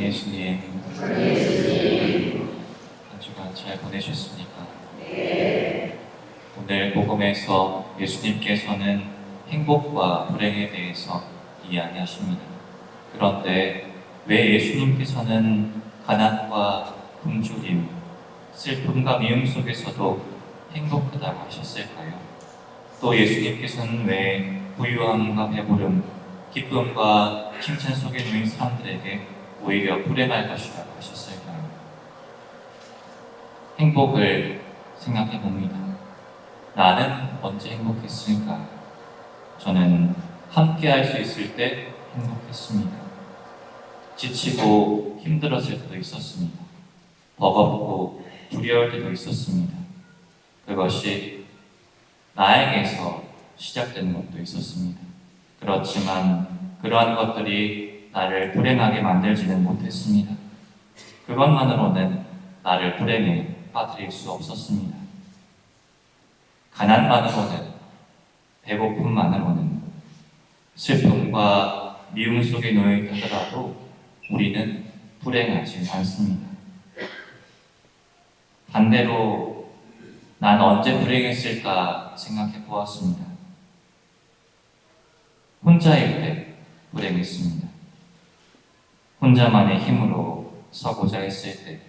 예수님. 한 주간 잘 보내셨습니까? 오늘 복음에서 예수님께서는 행복과 불행에 대해서 이야기하십니다. 그런데 왜 예수님께서는 가난과 굶주림, 슬픔과 미움 속에서도 행복하다고 하셨을까요? 또 예수님께서는 왜 부유함과 배부름, 기쁨과 칭찬 속에 놓인 사람들에게 오히려 불행할 것이라고 하셨을까요? 행복을 생각해 봅니다. 나는 언제 행복했을까? 저는 함께 할 수 있을 때 행복했습니다. 지치고 힘들었을 때도 있었습니다. 버겁고 두려울 때도 있었습니다. 그것이 나에게서 시작되는 것도 있었습니다. 그렇지만 그러한 것들이 나를 불행하게 만들지는 못했습니다. 그것만으로는 나를 불행에 빠뜨릴 수 없었습니다. 가난만으로는, 배고픔만으로는, 슬픔과 미움 속에 놓여 있더라도 우리는 불행하지 않습니다. 반대로 난 언제 불행했을까 생각해 보았습니다. 혼자일 때 불행했습니다. 혼자만의 힘으로 서고자 했을 때,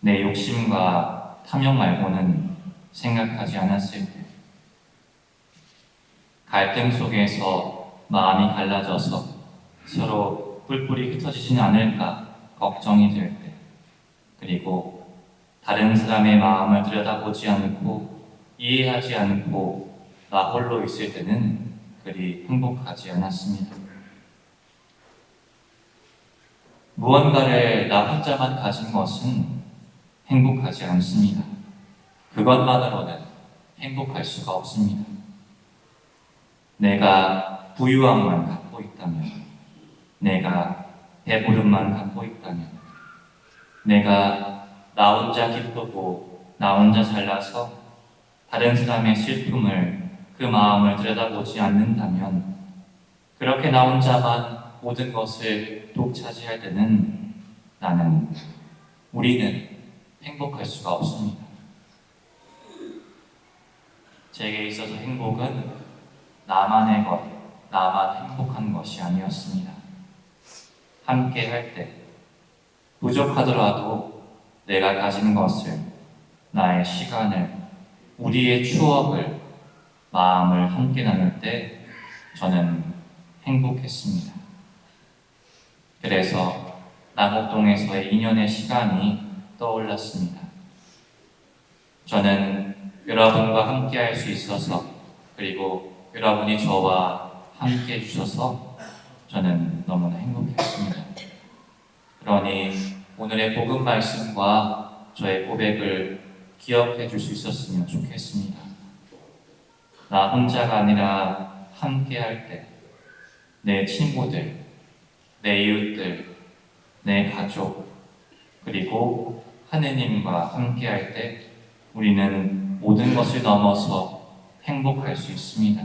내 욕심과 탐욕 말고는 생각하지 않았을 때, 갈등 속에서 마음이 갈라져서 서로 뿔뿔이 흩어지지는 않을까 걱정이 될 때, 그리고 다른 사람의 마음을 들여다보지 않고 이해하지 않고 나 홀로 있을 때는 그리 행복하지 않았습니다. 무언가를 나 혼자만 가진 것은 행복하지 않습니다. 그것만으로는 행복할 수가 없습니다. 내가 부유함만 갖고 있다면, 내가 배부름만 갖고 있다면, 내가 나 혼자 기쁘고 나 혼자 잘나서 다른 사람의 슬픔을 그 마음을 들여다보지 않는다면 그렇게 나 혼자만 모든 것을 독차지할 때는 나는 우리는 행복할 수가 없습니다. 제게 있어서 행복은 나만의 것, 나만 행복한 것이 아니었습니다. 함께 할 때, 부족하더라도 내가 가진 것을, 나의 시간을, 우리의 추억을, 마음을 함께 나눌 때 저는 행복했습니다. 그래서 남곡동에서의 2년의 시간이 떠올랐습니다. 저는 여러분과 함께 할 수 있어서 그리고 여러분이 저와 함께 해주셔서 저는 너무나 행복했습니다. 그러니 오늘의 복음 말씀과 저의 고백을 기억해 줄 수 있었으면 좋겠습니다. 나 혼자가 아니라 함께 할 때, 내 친구들, 내 이웃들, 내 가족, 그리고 하느님과 함께 할 때 우리는 모든 것을 넘어서 행복할 수 있습니다.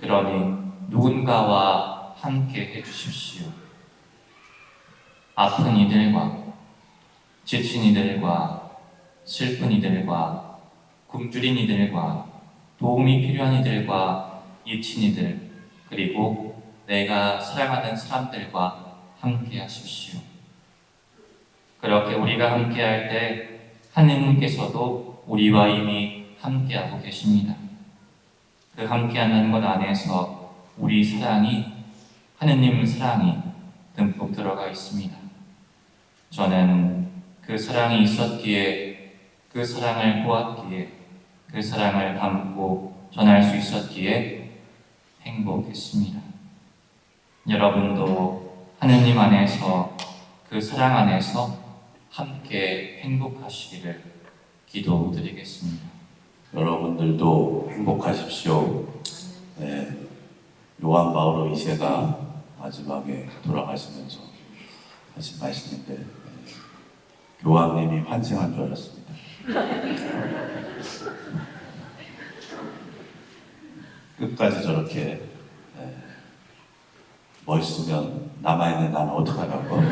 그러니 누군가와 함께 해주십시오. 아픈 이들과 지친 이들과 슬픈 이들과 굶주린 이들과 도움이 필요한 이들과 잊힌 이들 그리고 내가 사랑하는 사람들과 함께 하십시오. 그렇게 우리가 함께 할 때 하느님께서도 우리와 이미 함께하고 계십니다. 그 함께하는 것 안에서 우리 사랑이 하느님 사랑이 듬뿍 들어가 있습니다. 저는 그 사랑이 있었기에 그 사랑을 보았기에 그 사랑을 담고 전할 수 있었기에 행복했습니다. 여러분도 하느님 안에서 그 사랑 안에서 함께 행복하시기를 기도드리겠습니다. 여러분들도 행복하십시오. 네, 요한 바오로 2세가 마지막에 돌아가시면서 하신 말씀인데 네, 교황님이 환생한 줄 알았습니다. 끝까지 저렇게 네, 멋있으면 남아있는 나는 어떡하냐고. 네.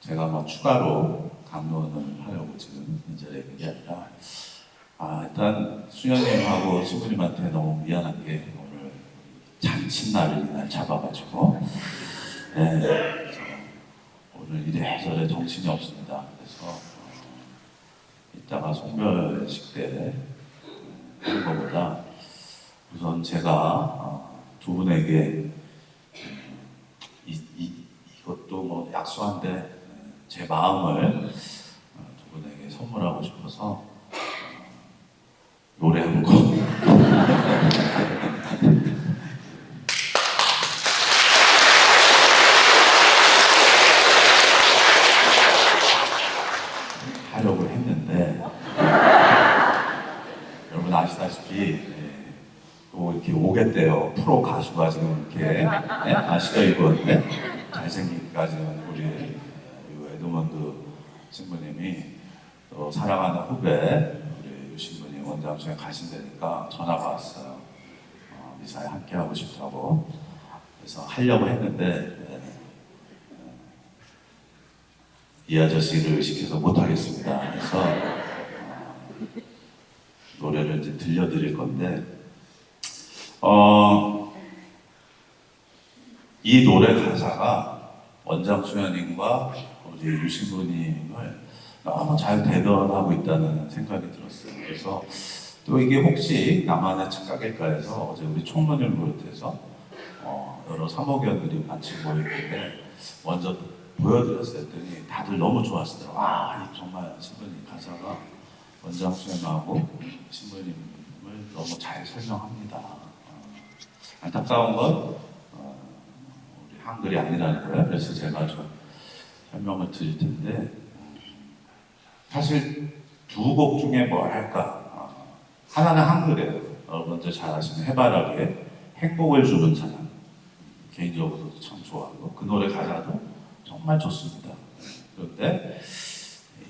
제가 뭐 추가로 강론을 하려고 지금 이 자리에 있는 게 아니라 아 일단 수녀님하고 신부님한테 너무 미안한 게 오늘 잔칫날을 이날 잡아가지고 네, 오늘 이래저래 정신이 없습니다. 그래서 어, 이따가 송별식 때 하는 것보다 우선 제가 어, 두 분에게 이, 이, 이것도 뭐 약소한데 제 마음을 어, 두 분에게 선물하고 싶어서 어, 노래 한 곡. 하려고 했는데 여러분 아시다시피 예, 또 이렇게 오겠대요 프로 가수가 지금 이렇게 예? 아시죠 이분 네? 잘생기기가 지금 우리 이 에드먼드 신부님이 또 사랑하는 후배 우리 유 신부님 원장소에 가신다니까 전화가 왔어요 어, 미사에 함께 하고 싶다고 그래서 하려고 했는데 예, 이 아저씨를 의식해서 못하겠습니다. 그래서 어, 노래를 이제 들려드릴 건데 어, 이 노래 가사가 원장 수현님과 우리 유신부님을 너무 잘 대변하고 있다는 생각이 들었어요. 그래서 또 이게 혹시 나만의 착각일까 해서 어제 우리 총무를 비롯해서 어, 여러 사목위원들이 같이 모였는데 먼저 보여드렸을 때니 다들 너무 좋아하시더라고요. 와, 이 정말 신부님 가사가 원장 수행하고 신부님을 너무 잘 설명합니다. 어, 안타까운 건 어, 우리 한글이 아니라는 거예요. 그래서 제가 좀 설명을 드릴 텐데 음, 사실 두 곡 중에 뭐랄까 어, 하나는 한글이에요. 여러분들 잘 아시는 해바라기의 행복을 주는 사람 개인적으로도 참 좋아하고 그 노래 가사도 정말 좋습니다. 그런데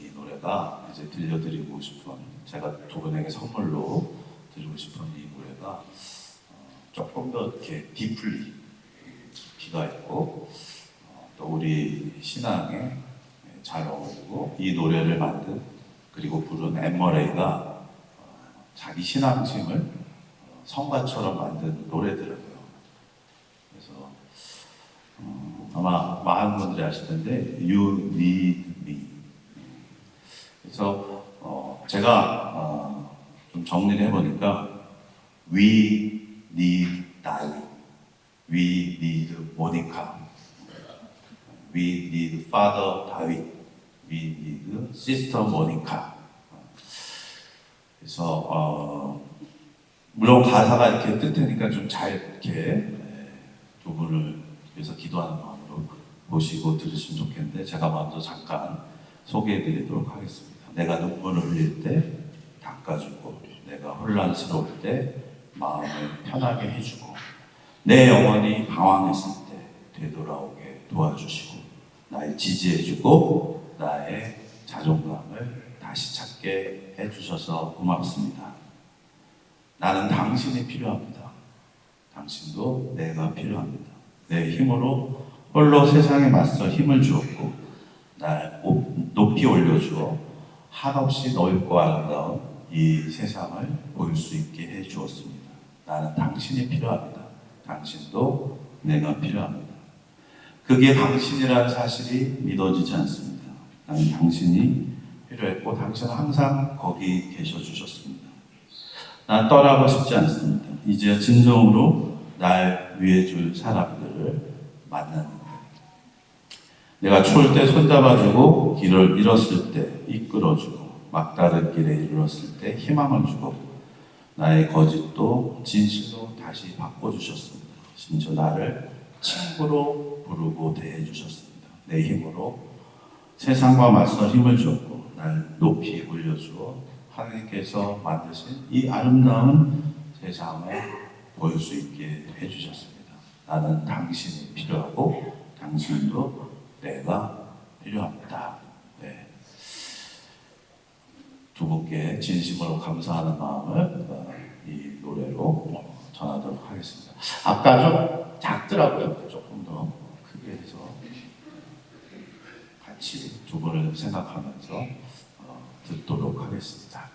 이 노래가 이제 들려드리고 싶은 제가 두 분에게 선물로 드리고 싶은 이 노래가 어, 조금 더 이렇게 디플리 깊이가 있고 어, 또 우리 신앙에 잘 어울리고 이 노래를 만든 그리고 부른 엠머레이가 어, 자기 신앙심을 어, 성가처럼 만든 노래더라고요. 그래서 어, 아마 많은 분들이 아실 텐데 You Need Me. 그래서 어, 제가 어, 좀 정리를 해보니까 We We need Monica, We need Father David, We need Sister Monica. 그래서 어, 물론 가사가 이렇게 뜻하니까 좀 잘 이렇게 에, 두 분을 위해서 기도하는 마음으로 보시고 들으시면 좋겠는데 제가 먼저 잠깐 소개해드리도록 하겠습니다. 내가 눈물을 흘릴 때 닦아주고 내가 혼란스러울 때 마음을 편하게 해주고 내 영혼이 방황했을 때 되돌아오게 도와주시고 나를 지지해주고 나의 자존감을 다시 찾게 해주셔서 고맙습니다. 나는 당신이 필요합니다. 당신도 내가 필요합니다. 내 힘으로 홀로 세상에 맞서 힘을 주었고 날 오- 높이 올려주어 한없이 넓고 아름다운 이 세상을 볼 수 있게 해 주었습니다. 나는 당신이 필요합니다. 당신도 내가 필요합니다. 그게 당신이라는 사실이 믿어지지 않습니다. 나는 당신이 필요했고 당신은 항상 거기 계셔 주셨습니다. 난 떠나고 싶지 않습니다. 이제 진정으로 날 위해 줄 사람들을 거예요. 내가 추울 때 손잡아주고 길을 잃었을 때 이끌어주고 막다른 길에 이르렀을 때 희망을 주고 나의 거짓도 진실로 다시 바꿔주셨습니다. 심지어 나를 친구로 부르고 대해주셨습니다. 내 힘으로 세상과 맞서 힘을 줬고 날 높이 올려주어 하나님께서 만드신 이 아름다운 세상을 보일 수 있게 해주셨습니다. 나는 당신이 필요하고 당신도 내가 필요합니다. 네. 두 분께 진심으로 감사하는 마음을 어, 이 노래로 어, 전하도록 하겠습니다. 아까 좀 작더라고요. 조금 더 크게 해서 같이 두 분을 생각하면서 어, 듣도록 하겠습니다.